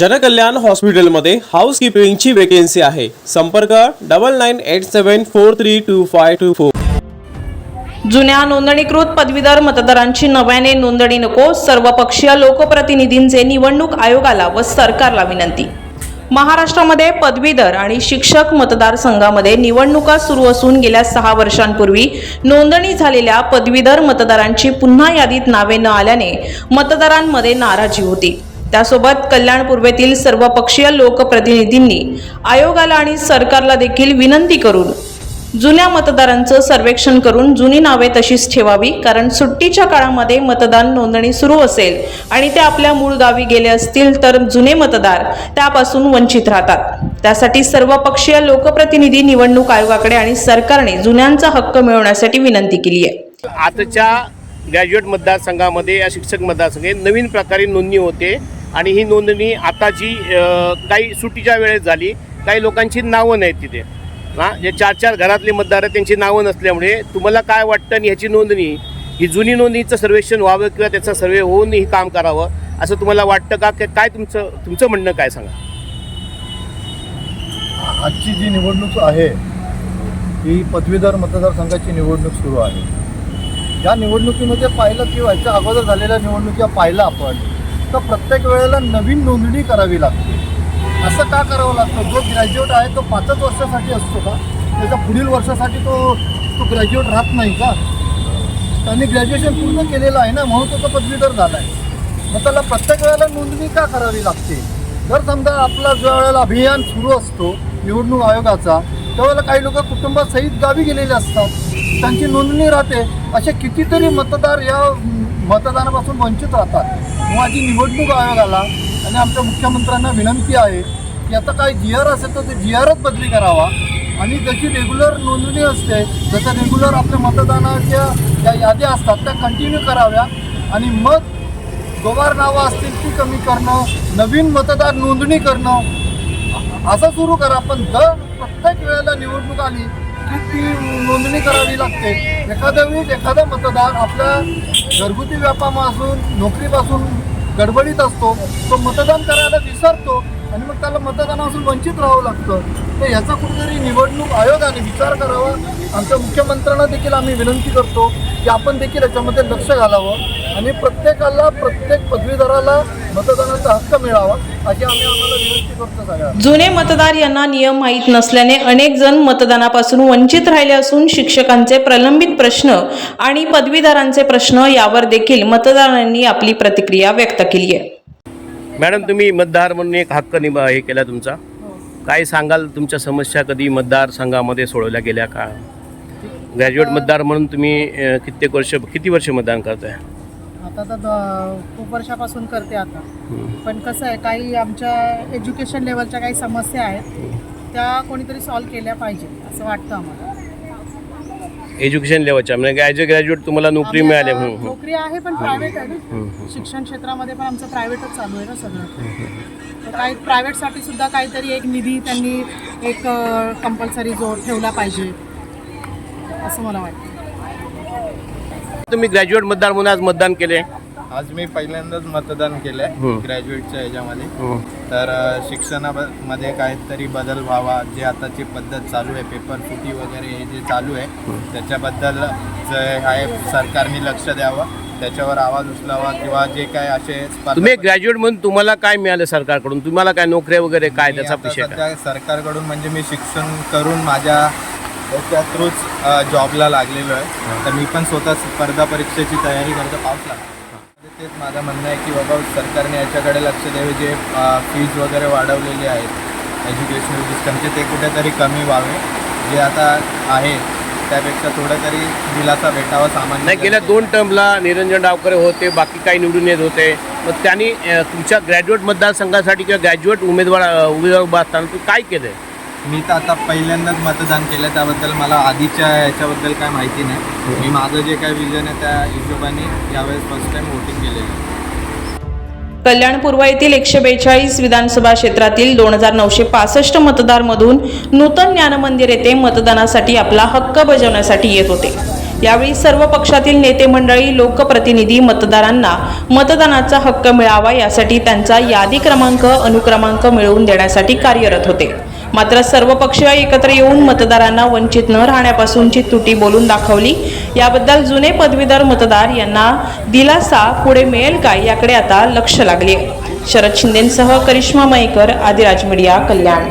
जनकल्याण हॉस्पिटलमध्ये हाऊसकीपिंगची वेकेन्सी आहे. संपर्क double nine eight seven four three two five two four जुन्या नोंदणीकृत पदवीधर मतदारांची नव्याने नोंदणी नको सर्वपक्षीय लोकप्रतिनिधींचे निवडणूक आयोगाला व सरकारला विनंती. महाराष्ट्रामध्ये पदवीधर आणि शिक्षक मतदारसंघामध्ये निवडणुका सुरू असून गेल्या सहा वर्षांपूर्वी नोंदणी झालेल्या पदवीधर मतदारांची पुन्हा यादीत नावे न आल्याने मतदारांमध्ये नाराजी होती. त्यासोबत कल्याण पूर्वेतील सर्वपक्षीय लोकप्रतिनिधींनी आयोगाला आणि सरकारला देखील विनंती करून जुन्या मतदारांचं सर्वेक्षण करून जुनी नावे तशीच ठेवावी कारण सुट्टीच्या काळामध्ये मतदान नोंदणी सुरू असेल आणि ते आपल्या मूळ गावी गेले असतील तर जुने मतदार त्यापासून वंचित राहतात. त्यासाठी सर्वपक्षीय लोकप्रतिनिधी निवडणूक आयोगाकडे आणि सरकारने जुन्यांचा हक्क मिळवण्यासाठी विनंती केली आहे. आताच्या ग्रॅज्युएट मतदारसंघामध्ये या शिक्षक मतदारसंघात नवीन प्रकारे नोंदणी होते. आणि ही नोंदणी आताची जी काही सुट्टीच्या वेळेस झाली काही लोकांची नावं नाहीत तिथे. हां जे चार चार घरातले मतदार आहेत त्यांची नावं नसल्यामुळे तुम्हाला काय वाटतं आणि ह्याची नोंदणी ही जुनी नोंदणीचं सर्वेक्षण व्हावं किंवा त्याचा सर्वे होऊन ही काम करावं असं तुम्हाला वाटतं का? की काय तुमचं तुमचं म्हणणं काय सांगा? आजची जी निवडणूक आहे ही पदवीधर मतदारसंघाची निवडणूक सुरू आहे. या निवडणुकीमध्ये पाहिलं की व्हायच्या अगोदर झालेल्या निवडणुका पाहिलं आपण तर प्रत्येक वेळेला नवीन नोंदणी करावी लागते. असं का करावं लागतं? जो ग्रॅज्युएट आहे तो पाचच वर्षासाठी असतो का? त्याच्या पुढील वर्षासाठी तो तो ग्रॅज्युएट राहत नाही का? त्यांनी ग्रॅज्युएशन पूर्ण केलेलं आहे ना म्हणून तो तो पदवीधर झाला आहे मग त्याला प्रत्येक वेळेला नोंदणी का करावी लागते? जर समजा आपला ज्या वेळेला अभियान सुरू असतो निवडणूक आयोगाचा त्यावेळेला काही लोक कुटुंबासहित गावी गेलेले असतात. त्यांची नोंदणी राहते. असे कितीतरी मतदार या मतदानापासून वंचित राहतात. माझी निवडणूक आयोगाला आणि आमच्या मुख्यमंत्र्यांना विनंती आहे की आता काय जी आर असेल तर ते जी आरच बदली करावा. आणि जशी रेग्युलर नोंदणी असते जसं रेग्युलर आपल्या मतदानाच्या ज्या याद्या असतात त्या कंटिन्यू कराव्या. आणि मग गोवार नावं असतील ती कमी करणं नवीन मतदार नोंदणी करणं असं सुरू करा. पण दर प्रत्येक वेळेला निवडणूक आली की ती नोंदणी करावी लागते? एखाद्या वेळी एखादा मतदार आपल्या घरगुती व्यापारापासून नोकरीपासून गडबडीत असतो तो मतदान करायला विसरतो आणि मग त्याला मतदानापासून वंचित राहावं लागतं. तर याचा कुठेतरी निवडणूक आयोगाने विचार करावा. आमच्या मुख्यमंत्र्यांना देखील आम्ही विनंती करतो की आपण देखील याच्यामध्ये लक्ष घालावं आणि प्रत्येकाला प्रत्येक पदवीधराला मतदानाचा हक्क मिळावा अशी आम्ही आम्हाला विनंती करतो जुने मतदार यांना नियम माहीत नसल्याने अनेक जण मतदानापासून वंचित राहिले असून शिक्षकांचे प्रलंबित प्रश्न आणि पदवीधरांचे प्रश्न यावर देखील मतदारांनी आपली प्रतिक्रिया व्यक्त केली आहे. मॅडम तुम्ही मतदार म्हणून एक हक्क निभा हे केला तुमचा. काय सांगाल तुमच्या समस्या कधी मतदारसंघामध्ये सोडवल्या गेल्या का? ग्रॅज्युएट मतदार म्हणून तुम्ही अ, कित्येक वर्ष किती वर्ष मतदान करताय? आता तर द- खूप वर्षापासून करते आता. पण कसं आहे काही आमच्या एज्युकेशन लेवलच्या काही समस्या आहेत त्या कोणीतरी सॉल्व्ह केल्या पाहिजे असं वाटतं आम्हाला. एज्युकेशन लेवलच्या म्हणजे ॲज अ ग्रॅज्युएट तुम्हाला नोकरी आम्ही मिळाली आता म्हणून. नोकरी आहे पण प्रायव्हेट आहे. ना शिक्षण क्षेत्रामध्ये पण आमचं प्रायव्हेटच चालू आहे ना सगळं. काही प्रायव्हेटसाठी सुद्धा काहीतरी एक निधी त्यांनी एक कंपल्सरी जो ठेवला पाहिजे. असं मला वाटतं. तुम्ही ग्रॅज्युएट मतदार म्हणून आज मतदान केले. आज मी पहिल्यांदाच मतदान केलंय. ग्रॅज्युएटच्या ह्याच्यामध्ये. तर शिक्षणामध्ये काहीतरी बदल व्हावा जे आताची पद्धत चालू आहे पेपर फुटी वगैरे हे जे चालू आहे त्याच्याबद्दल जे आहे सरकारने लक्ष द्यावं. त्याच्यावर आवाज उचलावा किंवा जे काय असे स्पर्धा तुम्ही ग्रॅज्युएट म्हणून तुम्हाला काय मिळालं सरकारकडून? तुम्हाला काय नोकऱ्या वगैरे काय मी त्याचा आता विषय काय सध्या सरकारकडून म्हणजे मी शिक्षण करून माझ्या याच्या थ्रूच जॉबला लागलेलो आहे. तर मी पण स्वतः स्पर्धा परीक्षेची तयारी करतो पाऊस लागतो तेच माझं म्हणणं आहे की बाबा सरकारने याच्याकडे लक्ष द्यावे. जे फीज वगैरे वाढवलेली आहेत एज्युकेशनल सिस्टमचे ते कुठेतरी कमी व्हावे. जे आता आहे त्यापेक्षा थोडं तरी दिलासा भेटावा सामान्य नाही गेल्या दोन टर्मला निरंजन डावकरे होते बाकी काही निवडून येत होते. मग त्यांनी अ, तुमच्या ग्रॅज्युएट मतदारसंघासाठी किंवा ग्रॅज्युएट उमेदवार अ, उमेदवार उभा असताना तुम्ही काय केलं मी तर आता पहिल्यांदाच मतदान केलं त्याबद्दल मला आधीच्या याच्याबद्दल काय माहिती नाही. मी माझं जे काय विजन आहे त्या हिशोबाने यावेळेस फर्स्ट टाइम वोटिंग केलेलं आहे. कल्याण पूर्व येथील एकशे बेचाळीस विधानसभा क्षेत्रातील दोन हजार नऊशे पासष्ट मतदारमधून नूतन ज्ञानमंदिर येथे मतदानासाठी आपला हक्क बजावण्यासाठी येत होते. यावेळी सर्व पक्षातील नेते मंडळी लोकप्रतिनिधी मतदारांना मतदानाचा हक्क मिळावा यासाठी त्यांचा यादी क्रमांक अनुक्रमांक मिळवून देण्यासाठी कार्यरत होते. मात्र सर्व पक्ष एकत्र येऊन मतदारांना वंचित न राहण्यापासूनची त्रुटी बोलून दाखवली. याबद्दल जुने पदवीधर मतदार यांना दिलासा पुढे मिळेल का याकडे आता लक्ष लागले. शरद शिंदेसह करिश्मा मयेकर आदिराज मीडिया कल्याण.